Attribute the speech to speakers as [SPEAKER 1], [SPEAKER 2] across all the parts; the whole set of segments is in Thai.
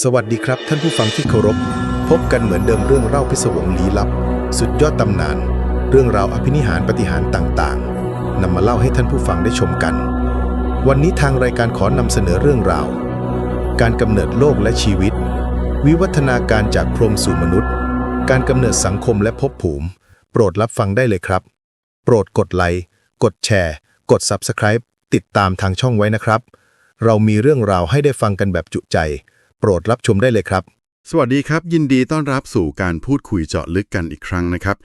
[SPEAKER 1] สวัสดีครับท่านผู้ฟังที่เคารพ พบกันเหมือนเดิมเรื่องเล่าพิศวงลี้ลับ สุดยอดตำนาน เรื่องราวอภินิหารปฏิหารต่างๆนำมาเล่าให้ท่านผู้ฟังได้ชมกัน วันนี้ทางรายการขอนำเสนอเรื่องราว การกำเนิดโลกและชีวิต วิวัฒนาการจากพรหมสู่มนุษย์ การกำเนิดสังคมและภพภูมิ โปรดรับฟังได้เลยครับ โปรดกดไลค์กดแชร์ กด Subscribe ติดตามทางช่องไว้นะครับ เรามีเรื่องราวให้ได้ฟังกันแบบจุใจ โปรดรับชมได้เลยครับ
[SPEAKER 2] สวัสดีครับ ยินดีต้อนรับสู่การพูดคุยเจาะลึกกันอีกครั้งนะครับ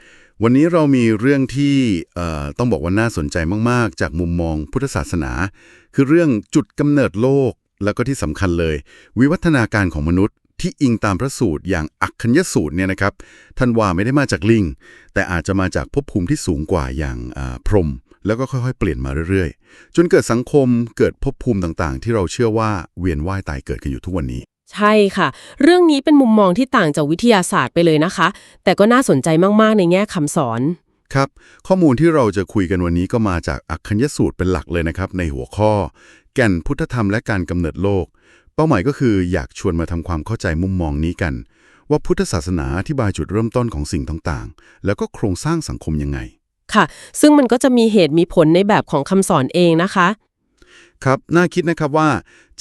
[SPEAKER 2] วันนี้เรามีเรื่องที่ต้องบอกว่าน่าสนใจมากๆ จากมุมมองพุทธศาสนา คือเรื่องจุดกำเนิดโลกแล้วก็ที่สำคัญเลย วิวัฒนาการของมนุษย์ที่อิงตามพระสูตรอย่างอักคัญญสูตรเนี่ยนะครับท่านว่าไม่ได้มาจากลิง แต่อาจจะมาจากภพภูมิที่สูงกว่าอย่างพรหมแล้วก็ค่อยๆ เปลี่ยนมาเรื่อยๆ จนเกิดสังคมเกิดภพภูมิต่างๆ ที่เราเชื่อว่าเวียนว่ายตายเกิดกันอยู่ทุกวันนี้
[SPEAKER 3] ใช่ค่ะ เรื่องนี้เป็นมุมมองที่ต่างจากวิทยาศาสตร์ไปเลยนะคะ แต่ก็น่าสนใจมาก ๆ ในแง่คำสอน
[SPEAKER 2] ครับ ข้อมูลที่เราจะคุยกันวันนี้ก็มาจากอักคัญญสูตรเป็นหลักเลยนะครับ ในหัวข้อ แก่นพุทธธรรมและการกำเนิดโลก เป้าหมายก็คืออยากชวนมาทำความเข้าใจมุมมองนี้กัน ว่าพุทธศาสนาอธิบายจุดเริ่มต้นของสิ่งต่างๆ แล้วก็โครงสร้างสังคมยังไง
[SPEAKER 3] ค่ะ ซึ่งมันก็จะมีเหตุมีผลในแบบของคำสอนเองนะคะ
[SPEAKER 2] ครับ น่าคิดนะครับว่า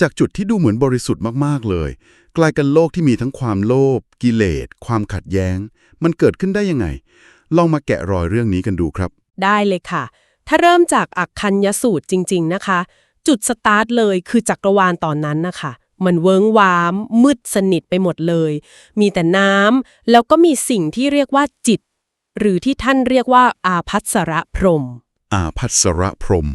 [SPEAKER 2] จากจุดที่ดูเหมือนบริสุทธิ์มาก ๆ เลย กลายเป็นโลกที่มีทั้งความโลภกิเลส ความขัดแย้ง มันเกิดขึ้นได้ยังไง ลองมาแกะรอยเรื่องนี้กันดูครับ
[SPEAKER 3] ได้เลยค่ะ ถ้าเริ่มจากอักคัญยสูตรจริง ๆ นะคะ จุดสตาร์ทเลยคือจักรวาลตอนนั้นนะคะมันเวิ้งว้าม มืดสนิทไปหมดเลย มีแต่น้ำแล้วก็มีสิ่งที่เรียกว่าจิต หรือที่ท่านเรียกว่าอาพัสระพรหม
[SPEAKER 2] อาพัสระพรหม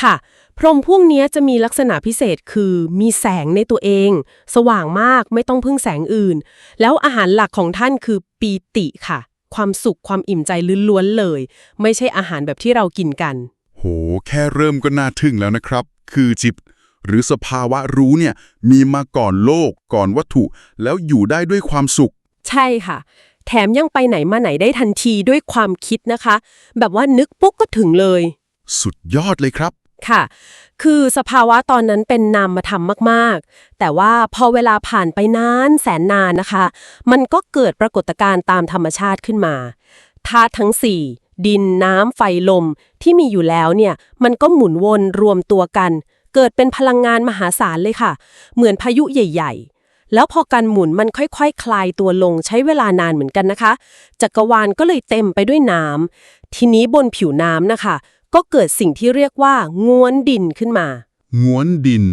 [SPEAKER 3] ค่ะ พรหมพวกเนี้ยจะมีลักษณะพิเศษคือมีแสงในตัวเอง สว่างมากไม่ต้องพึ่งแสงอื่น แล้วอาหารหลักของท่านคือปีติค่ะ ความสุขความอิ่มใจล้วนๆเลย ไม่ใช่อาหารแบบที่เรากินกัน
[SPEAKER 2] โห แค่เริ่มก็น่าทึ่งแล้วนะครับ คือจิตหรือสภาวะรู้เนี่ย มีมาก่อนโลกก่อนวัตถุ แล้วอยู่ได้ด้วยความสุข
[SPEAKER 3] ใช่ค่ะ แถมยังไปไหนมาไหนได้ทันทีด้วยความคิดนะคะ แบบว่านึกปุ๊บก็ถึงเลย
[SPEAKER 2] สุดยอดเลยครับ
[SPEAKER 3] ค่ะ คือสภาวะตอนนั้นเป็นนามธรรมมาก ๆ แต่ว่าพอเวลาผ่านไปนานแสนนานนะคะ มันก็เกิดปรากฏการณ์ตามธรรมชาติขึ้นมาธาตุทั้ง 4 ดินน้ำไฟลมที่มีอยู่แล้วเนี่ย มันก็หมุนวนรวมตัวกัน เกิดเป็นพลังงานมหาศาลเลยค่ะ เหมือนพายุใหญ่ ๆแล้วพอการหมุนมันค่อยๆคคลายตัวลงใช้เวลานานเหมือนกันนะคะ จักรวาลก็เลยเต็มไปด้วยน้ำทีนี้บนผิวน้ำนะคะ ก็เกิดสิ่งที่เรียกว่าง้วนดินขึ้นมา
[SPEAKER 2] ง้วนดิน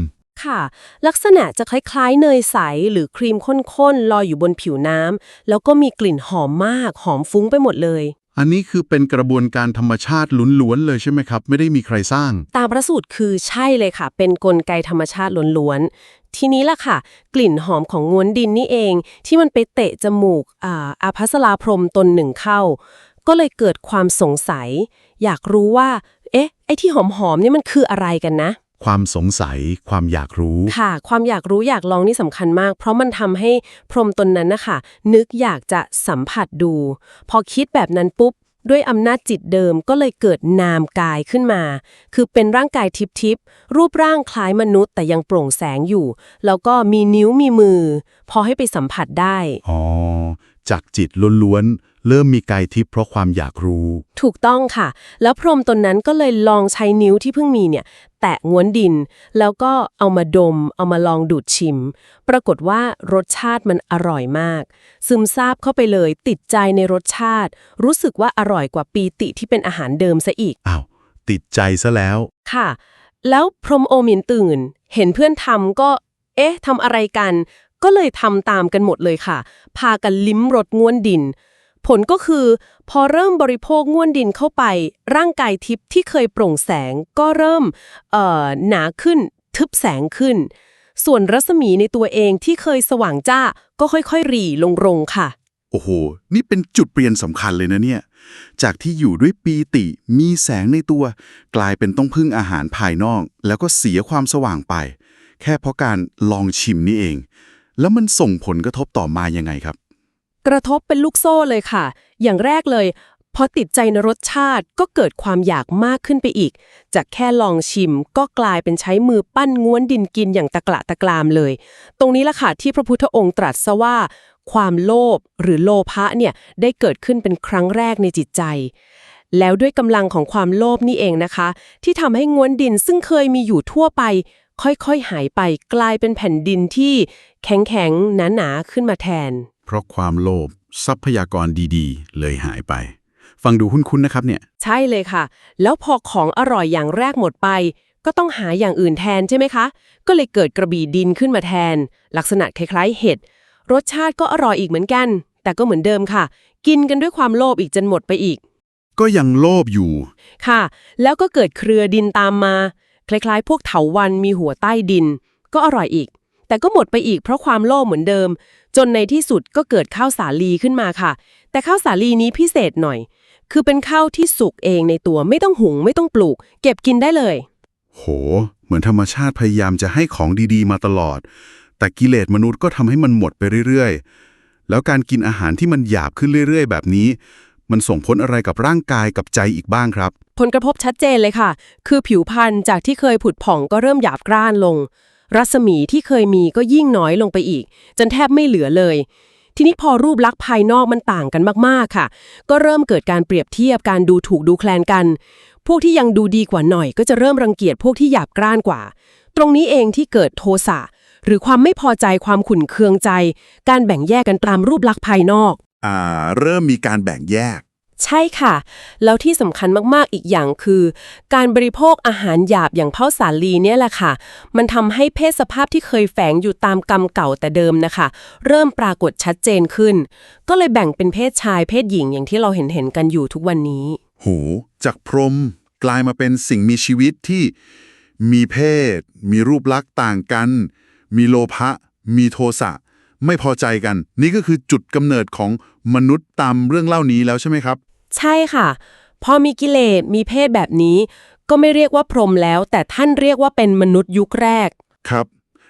[SPEAKER 3] ค่ะ ลักษณะจะคล้ายๆ เนยใสหรือครีมข้นๆลอยอยู่บนผิวน้ำแล้วก็มีกลิ่นหอมมากหอมฟุ้งไปหมดเลย
[SPEAKER 2] อันนี้คือเป็นกระบวนการธรรมชาติล้วนๆเลยใช่ไหมครับ ไม่ได้มีใครสร้าง
[SPEAKER 3] ตามพระสูตรคือใช่เลยค่ะ เป็นนกลไกธรรมชาติล้วนๆ ทีนี้ล่ะค่ะ กลิ่นหอมของง้วนดินนี่เอง ที่มันไปเตะจมูกอ่าอาภัสราพรหมตนหนึ่งเข้า ก็เลยเกิดความสงสัย อยากรู้ว่า เอ๊ะ ไอ้ที่หอมๆนี่มันคืออะไรกันนะ
[SPEAKER 2] ความสงสัย ความอยากรู้
[SPEAKER 3] ค่ะ ความอยากรู้อยากลองนี่สำคัญมาก เพราะมันทำให้พรหมตนนั้นนะคะ นึกอยากจะสัมผัสดู พอคิดแบบนั้นปุ๊บ ด้วยอำนาจจิตเดิมก็เลยเกิดนามกายขึ้นมา คือเป็นร่างกายทิพย์ๆรูปร่างคล้ายมนุษย์ แต่ยังโปร่งแสงอยู่ แล้วก็มีนิ้วมีมือ พอให้ไปสัมผัสได้
[SPEAKER 2] อ๋อ จากจิตล้วนๆ เริ่มมีกายทิพย์เพราะความอยากรู้
[SPEAKER 3] ถูกต้องค่ะ แล้วพรหมตนนั้นก็เลยลองใช้นิ้วที่เพิ่งมีเนี่ย แตะง้วนดิน แล้วก็เอามาดม เอามาลองดูดชิม ปรากฏว่ารสชาติมันอร่อยมาก ซึมซาบเข้าไปเลยติดใจในรสชาติ รู้สึกว่าอร่อยกว่าปีติที่เป็นอาหารเดิมซะอีก
[SPEAKER 2] อ้าวติดใจซะแล้ว
[SPEAKER 3] ค่ะ แล้วพรหมโอมินตื่น เห็นเพื่อนทำก็ เอ๊ะทำอะไรกัน ก็เลยทำตามกันหมดเลยค่ะ พากันลิ้มรสง่วนดิน ผลก็คือ พอเริ่มบริโภคง่วนดินเข้าไป ร่างกายทิพย์ที่เคยโปร่งแสงก็เริ่มเอ่อหนาขึ้นทึบแสงขึ้น ส่วนรัศมีในตัวเองที่เคยสว่างจ้าก็ค่อยๆหรี่ลงรงค่ะ
[SPEAKER 2] โอ้โห นี่เป็นจุดเปลี่ยนสำคัญเลยนะเนี่ย จากที่อยู่ด้วยปีติมีแสงในตัว กลายเป็นต้องพึ่งอาหารภายนอก แล้วก็เสียความสว่างไป แค่เพราะการลองชิมนี่เอง แล้วมันส่งผลกระทบต่อมายังไงครับ
[SPEAKER 3] กระทบเป็นลูกโซ่เลยค่ะ อย่างแรกเลยพอติดใจในรสชาติก็เกิดความอยากมากขึ้นไปอีก จากแค่ลองชิมก็กลายเป็นใช้มือปั้นง้วนดินกินอย่างตะกละตะกรามเลย ตรงนี้ละค่ะที่พระพุทธองค์ตรัสซะว่า ความโลภหรือโลภะเนี่ยได้เกิดขึ้นเป็นครั้งแรกในจิตใจ แล้วด้วยกำลังของความโลภนี่เองนะคะ ที่ทำให้ง้วนดินซึ่งเคยมีอยู่ทั่วไป ค่อยๆหายไปกลายเป็นแผ่นดินที่แข็งๆหนาๆขึ้นมาแทน
[SPEAKER 2] เพราะความโลภทรัพยากรดีๆ เลยหายไป ฟังดูคุ้นๆนะครับเนี่ย
[SPEAKER 3] ใช่เลยค่ะ แล้วพอของอร่อยอย่างแรกหมดไป ก็ต้องหาอย่างอื่นแทนใช่ไหมคะ ก็เลยเกิดกระบี่ดินขึ้นมาแทน ลักษณะคล้ายๆ เห็ด รสชาติก็อร่อยอีกเหมือนกัน แต่ก็เหมือนเดิมค่ะ กินกันด้วยความโลภอีกจนหมดไปอีก
[SPEAKER 2] ก็ยังโลภอยู่
[SPEAKER 3] ค่ะ แล้วก็เกิดเครือดินตามมา คล้ายๆ พวกเถาวันมีหัวใต้ดิน ก็อร่อยอีก แต่ก็หมดไปอีกเพราะความโลภเหมือนเดิม จนในที่สุดก็เกิดข้าวสาลีขึ้นมาค่ะ แต่ข้าวสาลีนี้พิเศษหน่อย คือเป็นข้าวที่สุกเองในตัวไม่ต้องหุงไม่ต้องปลูก เก็บกินได้เลย
[SPEAKER 2] โห เหมือนธรรมชาติพยายามจะให้ของดีๆ มาตลอด แต่กิเลสมนุษย์ก็ทำให้มันหมดไปเรื่อยๆ แล้วการกินอาหารที่มันหยาบขึ้นเรื่อย ๆ แบบนี้ มันส่งผลอะไรกับร่างกายกับใจอีกบ้างครับ
[SPEAKER 3] ผลกระทบชัดเจนเลยค่ะ คือผิวพรรณจากที่เคยผุดผ่องก็เริ่มหยาบกร้านลง รัศมีที่เคยมีก็ยิ่งน้อยลงไปอีก จนแทบไม่เหลือเลย ทีนี้พอรูปลักษณ์ภายนอกมันต่างกันมากๆค่ะ ก็เริ่มเกิดการเปรียบเทียบการดูถูกดูแคลนกัน พวกที่ยังดูดีกว่าหน่อย ก็จะเริ่มรังเกียจพวกที่หยาบกร้านกว่า ตรงนี้เองที่เกิดโทสะหรือความไม่พอใจความขุ่นเคืองใจ การแบ่งแยกกันตามรูปลักษณ์ภายนอก
[SPEAKER 2] อ่า เริ่มมีการแบ่งแยก
[SPEAKER 3] ใช่ค่ะ แล้วที่สำคัญมากๆอีกอย่างคือ การบริโภคอาหารหยาบอย่างข้าสาลีเนี่ยแหละค่ะ มันทำให้เพศสภาพที่เคยแฝงอยู่ตามกรรมเก่าแต่เดิมนะคะ เริ่มปรากฏชัดเจนขึ้น ก็เลยแบ่งเป็นเพศชายเพศหญิงอย่างที่เราเห็นเห็นกันอยู่ทุกวันนี้
[SPEAKER 2] หู จากพรมกลายมาเป็นสิ่งมีชีวิตที่มีเพศ มีรูปลักษณ์ต่างกัน มีโลภะมีโทสะไม่พอใจกัน นี่ก็คือจุดกำเนิดของมนุษย์ตามเรื่องเล่านี้แล้วใช่ไหมครับ
[SPEAKER 3] ใช่ค่ะ พอมีกิเลสมีเพศแบบนี้ ก็ไม่เรียกว่าพรหมแล้ว แต่ท่านเรียกว่าเป็นมนุษย์ยุคแรก
[SPEAKER 2] ครับ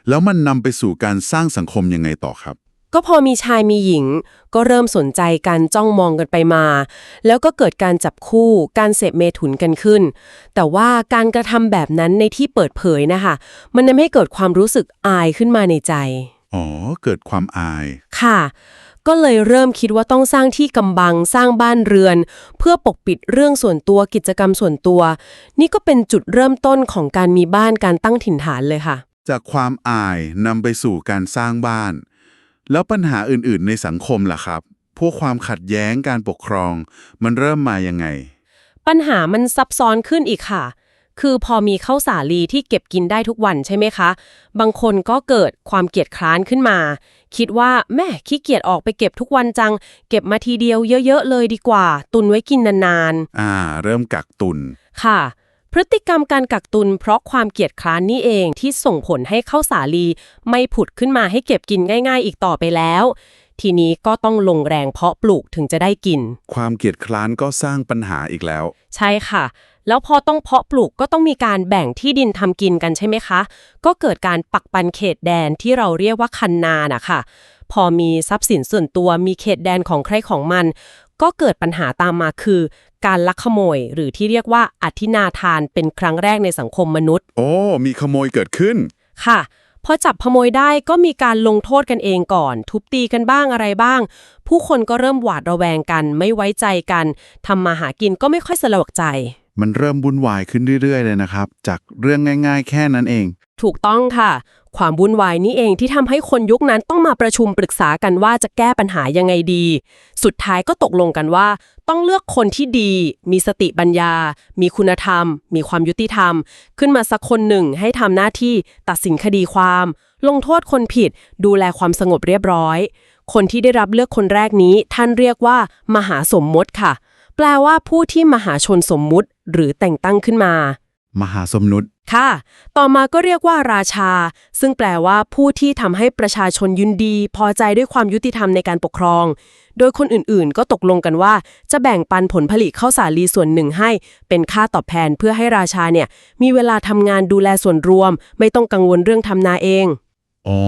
[SPEAKER 2] แล้วมันนำไปสู่การสร้างสังคมยังไงต่อครับ
[SPEAKER 3] ก็พอมีชายมีหญิง ก็เริ่มสนใจกันจ้องมองกันไปมา แล้วก็เกิดการจับคู่การเสพเมถุนกันขึ้น แต่ว่าการกระทำแบบนั้นในที่เปิดเผยนะคะ มันทำให้เกิดความรู้สึกอายขึ้นมาในใจ
[SPEAKER 2] อ๋อ เกิดความอาย
[SPEAKER 3] ค่ะ ก็เลยเริ่มคิดว่าต้องสร้างที่กำบังสร้างบ้านเรือน เพื่อปกปิดเรื่องส่วนตัวกิจกรรมส่วนตัว นี่ก็เป็นจุดเริ่มต้นของการมีบ้านการตั้งถิ่นฐานเลยค่ะ
[SPEAKER 2] จากความอายนำไปสู่การสร้างบ้าน แล้วปัญหาอื่นๆ ในสังคมล่ะครับ พวกความขัดแย้งการปกครอง มันเริ่มมายังไง
[SPEAKER 3] ปัญหามันซับซ้อนขึ้นอีกค่ะ คือพอมีข้าวสาลีที่เก็บกินได้ทุกวันใช่ไหมคะ บางคนก็เกิดความเกียจคร้านขึ้นมา คิดว่าแม่ขี้เกียจออกไปเก็บทุกวันจัง เก็บมาทีเดียวเยอะๆเลยดีกว่า ตุนไว้กินนาน
[SPEAKER 2] อ่า เริ่มกักตุน
[SPEAKER 3] ๆค่ะ พฤติกรรมการกักตุนเพราะความเกียจคร้านนี่เองที่ส่งผลให้ข้าวสาลีไม่ผุดขึ้นมาให้เก็บกินง่าย ๆ อีกต่อไปแล้ว ทีนี้ก็ต้องลงแรงเพาะปลูกถึงจะได้กิน
[SPEAKER 2] ความเกียจคร้านก็สร้างปัญหาอีกแล้ว
[SPEAKER 3] ใช่ค่ะ แล้วพอต้องเพาะปลูกก็ต้องมีการแบ่งที่ดินทำกินกันใช่ไหมคะ ก็เกิดการปักปันเขตแดนที่เราเรียกว่าคันนาน่ะค่ะ พอมีทรัพย์สินส่วนตัวมีเขตแดนของใครของมัน ก็เกิดปัญหาตามมาคือ การลักขโมยหรือที่เรียกว่าอธินาทานเป็นครั้งแรกในสังคมมนุษย์
[SPEAKER 2] โอ้ มีขโมยเกิดขึ้น
[SPEAKER 3] ค่ะ พอจับขโมยได้ก็มีการลงโทษกันเองก่อน ทุบตีกันบ้างอะไรบ้าง ผู้คนก็เริ่มหวาดระแวงกัน ไม่ไว้ใจกันทำมาหากินก็ไม่ค่อยสะดวกใจ
[SPEAKER 2] มันเริ่มวุ่นวายขึ้นเรื่อยๆ เลยนะครับ จากเรื่องง่าย ๆ แค่นั้นเอง
[SPEAKER 3] ถูกต้องค่ะ ความวุ่นวายนี้เองที่ทำให้คนยุคนั้นต้องมาประชุมปรึกษากันว่าจะแก้ปัญหายังไงดี สุดท้ายก็ตกลงกันว่า ต้องเลือกคนที่ดี มีสติปัญญา มีคุณธรรม มีความยุติธรรม ขึ้นมาสักคนหนึ่งให้ทำหน้าที่ตัดสินคดีความ ลงโทษคนผิด ดูแลความสงบเรียบร้อย คนที่ได้รับเลือกคนแรกนี้ท่านเรียกว่า มหาสมมติค่ะ แปลว่าผู้ที่มหาชนสมมุติ หรือแต่งตั้งขึ้นมา
[SPEAKER 2] มหาสมนุษย์
[SPEAKER 3] ค่ะ ต่อมาก็เรียกว่าราชา ซึ่งแปลว่าผู้ที่ทำให้ประชาชนยินดี พอใจด้วยความยุติธรรมในการปกครอง โดยคนอื่นๆ ก็ตกลงกันว่า จะแบ่งปันผลผลิตข้าวสาลีส่วนหนึ่งให้ เป็นค่าตอบแทนเพื่อให้ราชาเนี่ย มีเวลาทำงานดูแลส่วนรวม ไม่ต้องกังวลเรื่องทำนาเอง
[SPEAKER 2] อ๋อ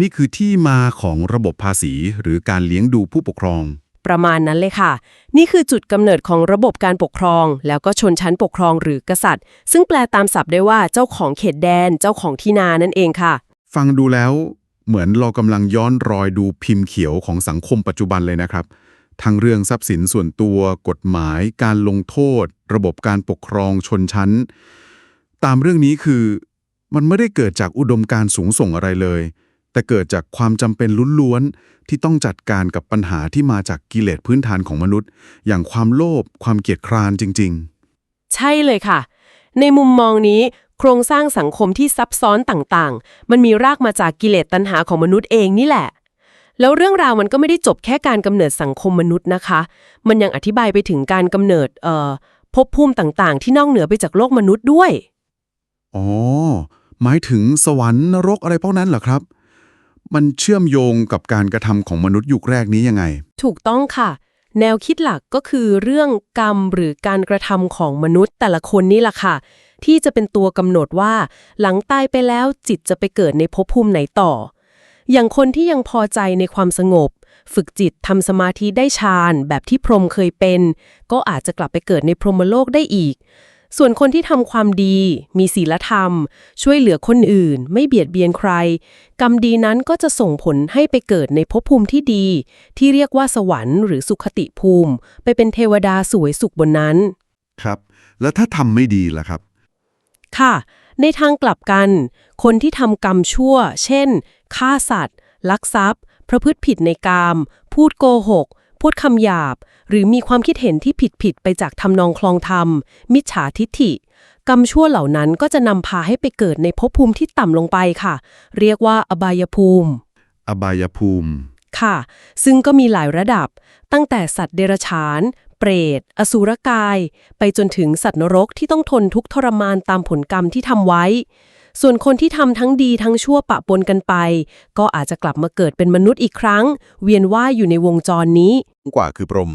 [SPEAKER 2] นี่คือที่มาของระบบภาษีหรือการเลี้ยงดูผู้ปกครอง
[SPEAKER 3] ประมาณนั้นเลยค่ะ นี่คือจุดกำเนิดของระบบการปกครอง แล้วก็ชนชั้นปกครองหรือกษัตริย์ ซึ่งแปลตามศัพท์ได้ว่าเจ้าของเขตแดน เจ้าของที่นานั่นเองค่ะ
[SPEAKER 2] ฟังดูแล้วเหมือนเรากำลังย้อนรอยดูพิมพ์เขียวของสังคมปัจจุบันเลยนะครับ ทั้งเรื่องทรัพย์สินส่วนตัว กฎหมาย การลงโทษ ระบบการปกครองชนชั้น ตามเรื่องนี้คือมันไม่ได้เกิดจากอุดมการณ์สูงส่งอะไรเลย แต่เกิดจากความจำเป็นล้วนๆที่ต้องจัดการกับปัญหาที่มาจากกิเลสพื้นฐานของมนุษย์ อย่างความโลภความเกียจคร้านจริง
[SPEAKER 3] ใช่เลยค่ะ ในมุมมองนี้ โครงสร้างสังคมที่ซับซ้อนต่างๆ มันมีรากมาจากกิเลสตัณหาของมนุษย์เองนี่แหละ แล้วเรื่องราวมันก็ไม่ได้จบแค่การกำเนิดสังคมมนุษย์นะคะ มันยังอธิบายไปถึงการกำเนิดเอ่อภพภูมิต่างๆ ที่นอกเหนือไปจากโลกมนุษย์ด้วย
[SPEAKER 2] ๆอ๋อหมายถึงสวรรค์นรกอะไรพวกนั้นเหรอครับ มันเชื่อมโยงกับการกระทำของมนุษย์ยุคแรกนี้ยังไง
[SPEAKER 3] ถูกต้องค่ะ แนวคิดหลักก็คือเรื่องกรรมหรือการกระทำของมนุษย์แต่ละคนนี่แหละค่ะ ที่จะเป็นตัวกำหนดว่า หลังตายไปแล้วจิตจะไปเกิดในภพภูมิไหนต่อ อย่างคนที่ยังพอใจในความสงบ ฝึกจิตทำสมาธิได้ฌานแบบที่พรหมเคยเป็น ก็อาจจะกลับไปเกิดในพรหมโลกได้อีก ส่วนคนที่ทำความดี มีศีลธรรม ช่วยเหลือคนอื่น ไม่เบียดเบียนใคร กรรมดีนั้นก็จะส่งผลให้ไปเกิดในภพภูมิที่ดี ที่เรียกว่าสวรรค์หรือสุขติภูมิ ไปเป็นเทวดาสวยสุขบนนั้น
[SPEAKER 2] ครับ แล้วถ้าทำไม่ดีล่ะครับ
[SPEAKER 3] ค่ะ ในทางกลับกัน คนที่ทำกรรมชั่ว เช่นฆ่าสัตว์ ลักทรัพย์ ประพฤติผิดในกาม พูดโกหก พูดคำหยาบ หรือมีความคิดเห็นที่ผิดผิดๆไปจากทำนองคลองธรรม มิจฉาทิฐิ กรรมชั่วเหล่านั้นก็จะนำพาให้ไปเกิดในภพภูมิที่ต่ำลงไปค่ะ เรียกว่าอบายภูมิ
[SPEAKER 2] อบายภูมิ
[SPEAKER 3] ค่ะ ซึ่งก็มีหลายระดับ ตั้งแต่สัตว์เดรัจฉาน เปรต อสุรกาย ไปจนถึงสัตว์นรกที่ต้องทนทุกข์ทรมานตามผลกรรมที่ทำไว้ ส่วนคนที่ทำทั้งดีทั้งชั่วปะปนกันไป ก็อาจจะกลับมาเกิดเป็นมนุษย์อีกครั้ง เวียนว่ายอยู่ในวงจรนี้
[SPEAKER 2] กว่าคือพรหม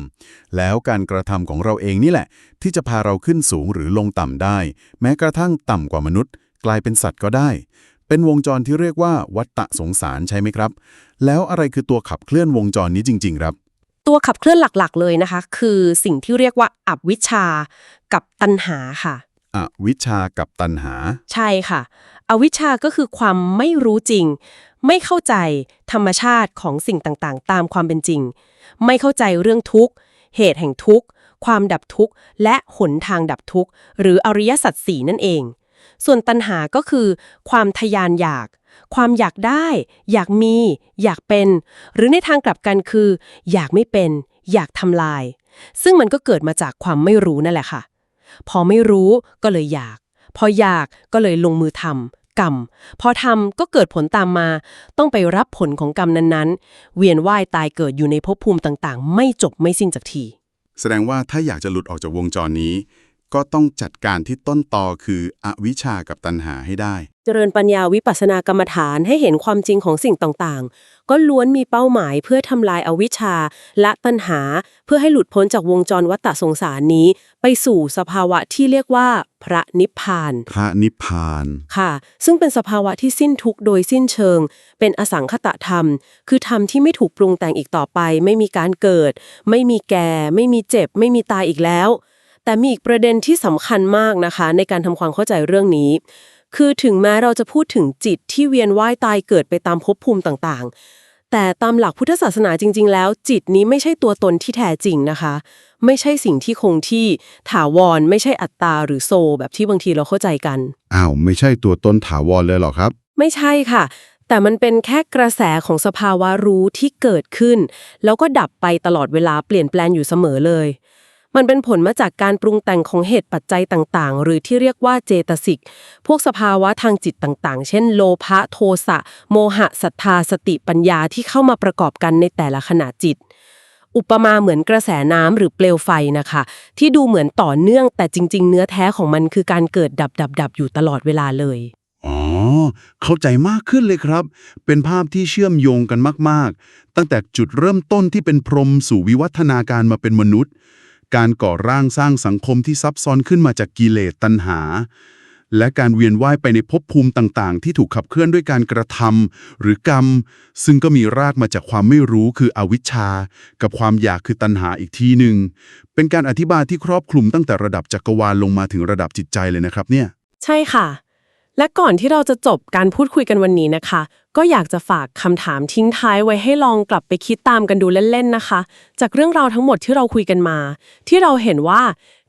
[SPEAKER 2] แล้วการกระทำของเราเองนี่แหละ ที่จะพาเราขึ้นสูงหรือลงต่ำได้ แม้กระทั่งต่ำกว่ามนุษย์ กลายเป็นสัตว์ก็ได้ เป็นวงจรที่เรียกว่าวัฏฏะสงสารใช่ไหมครับ แล้วอะไรคือตัวขับเคลื่อนวงจรนี้จริง ๆ ครับ
[SPEAKER 3] ตัวขับเคลื่อนหลักๆ เลยนะคะ คือสิ่งที่เรียกว่าอับวิชชากับตัณหาค่ะ
[SPEAKER 2] อวิชากับตัณหา
[SPEAKER 3] ใช่ค่ะ อวิชชาก็คือความไม่รู้จริง ไม่เข้าใจธรรมชาติของสิ่งต่างๆ ตามความเป็นจริง ไม่เข้าใจเรื่องทุกข์ เหตุแห่งทุกข์ ความดับทุกข์ และหนทางดับทุกข์ หรืออริยสัจสี่นั่นเอง ส่วนตัณหาก็คือ ความทะยานอยาก ความอยากได้ อยากมี อยากเป็น หรือในทางกลับกันคือ อยากไม่เป็น อยากทำลาย ซึ่งมันก็เกิดมาจากความไม่รู้นั่นแหละค่ะ พอไม่รู้ก็เลยอยาก พออยากก็เลยลงมือทำกรรม พอทำก็เกิดผลตามมา ต้องไปรับผลของกรรมนั้นๆ เวียนว่ายตายเกิดอยู่ในภพภูมิต่างๆ ไม่จบไม่สิ้นจากที
[SPEAKER 2] แสดงว่าถ้าอยากจะหลุดออกจากวงจรนี้ ก็ต้องจัดการที่ต้นตอคืออวิชชากับตัณหาให้ได้
[SPEAKER 3] เจริญปัญญาวิปัสสนากรรมฐานให้เห็นความจริงของสิ่งต่างๆ ก็ล้วนมีเป้าหมายเพื่อทำลายอวิชชาและตัณหา เพื่อให้หลุดพ้นจากวงจรวัฏฏะสงสารนี้ ไปสู่สภาวะที่เรียกว่า พระนิพพาน
[SPEAKER 2] พระนิพพาน
[SPEAKER 3] ค่ะ ซึ่งเป็นสภาวะที่สิ้นทุกข์โดยสิ้นเชิง เป็นอสังคตธรรม คือธรรมที่ไม่ถูกปรุงแต่งอีกต่อไป ไม่มีการเกิด ไม่มีแก่ ไม่มีเจ็บ ไม่มีตายอีกแล้ว แต่มีอีกประเด็นที่สำคัญมากนะคะ ในการทำความเข้าใจเรื่องนี้ คือถึงแม้เราจะพูดถึงจิตที่เวียนว่ายตายเกิดไปตามภพภูมิต่างๆ แต่ตามหลักพุทธศาสนาจริง ๆ แล้ว จิตนี้ไม่ใช่ตัวตนที่แท้จริงนะคะ ไม่ใช่สิ่งที่คงที่ถาวรไม่ใช่อัตตาหรือโซ แบบที่บางทีเราเข้าใจกัน
[SPEAKER 2] อ้าวไม่ใช่ตัวตนถาวรเลยเหรอครับ
[SPEAKER 3] ไม่ใช่ค่ะ แต่มันเป็นแค่กระแสของสภาวะรู้ที่เกิดขึ้น แล้วก็ดับไปตลอดเวลาเปลี่ยนแปลงอยู่เสมอเลย มันเป็นผลมาจากการปรุงแต่งของเหตุปัจจัยต่างๆ หรือที่เรียกว่าเจตสิก พวกสภาวะทางจิตต่างๆ เช่น โลภะโทสะ โมหะศรัทธาสติปัญญาที่เข้ามาประกอบกันในแต่ละขณะจิต อุปมาเหมือนกระแสน้ำหรือเปลวไฟนะคะ ที่ดูเหมือนต่อเนื่องแต่จริง ๆ เนื้อแท้ของมันคือการเกิดดับดับดับอยู่ตลอดเวลาเลย
[SPEAKER 2] อ๋อ เข้าใจมากขึ้นเลยครับ เป็นภาพที่เชื่อมโยงกันมาก ๆ ตั้งแต่จุดเริ่มต้นที่เป็นพรหมสู่วิวัฒนาการมาเป็นมนุษย์ การก่อร่างสร้างสังคมที่ซับซ้อนขึ้นมาจากกิเลสตัณหา และการเวียนว่ายไปในภพภูมิต่างๆ ที่ถูกขับเคลื่อนด้วยการกระทำหรือกรรม ซึ่งก็มีรากมาจากความไม่รู้คืออวิชชา กับความอยากคือตัณหาอีกทีหนึ่งเป็นการอธิบายที่ครอบคลุมตั้งแต่ระดับจักรวาลลงมาถึงระดับจิตใจเลยนะครับเนี่ย
[SPEAKER 3] ใช่ค่ะ และก่อนที่เราจะจบการพูดคุยกันวันนี้นะคะ ก็อยากจะฝากคำถามทิ้งท้ายไว้ให้ลองกลับไปคิดตามกันดูเล่นๆนะคะ จากเรื่องราวทั้งหมดที่เราคุยกันมา ที่เราเห็นว่า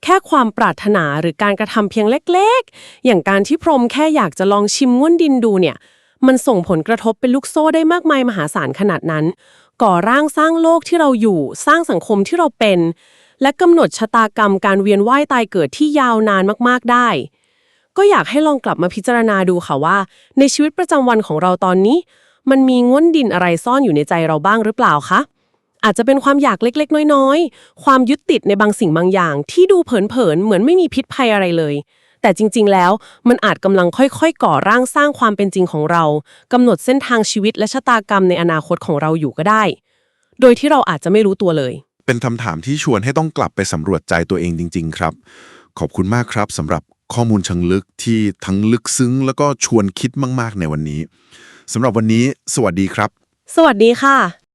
[SPEAKER 3] แค่ความปรารถนาหรือการกระทำเพียงเล็ก ๆ อย่างการที่พรมแค่อยากจะลองชิมง่วนดินดูเนี่ย มันส่งผลกระทบเป็นลูกโซ่ได้มากมายมหาศาลขนาดนั้น ก่อร่างสร้างโลกที่เราอยู่ สร้างสังคมที่เราเป็น และกำหนดชะตากรรมการเวียนว่ายตายเกิดที่ยาวนานมากๆได้ ก็อยากให้ลองกลับมาพิจารณาดูค่ะว่า ในชีวิตประจำวันของเราตอนนี้ มันมีง่วนดินอะไรซ่อนอยู่ในใจเราบ้างหรือเปล่าคะอาจจะเป็นความอยากเล็กๆ น้อยๆ ความยึดติดในบางสิ่งบางอย่าง ที่ดูเผินๆ เหมือนไม่มีพิษภัยอะไรเลย แต่จริงๆ แล้วมันอาจกำลังค่อยๆ ก่อร่างสร้างความเป็นจริงของเรากำหนดเส้นทางชีวิตและชะตากรรมในอนาคตของเราอยู่ก็ได้ โดยที่เราอาจจะไม่รู้ตัวเลย
[SPEAKER 4] เป็นคำถามที่ชวนให้ต้องกลับไปสำรวจใจตัวเองจริง ๆ ครับ ขอบคุณมากครับสำหรับ ข้อมูลเชิงลึกที่ทั้งลึกซึ้ง แล้วก็ชวนคิดมาก ๆ ในวันนี้สำหรับวันนี้ สวัสดีครับ
[SPEAKER 3] สวัสดีค่ะ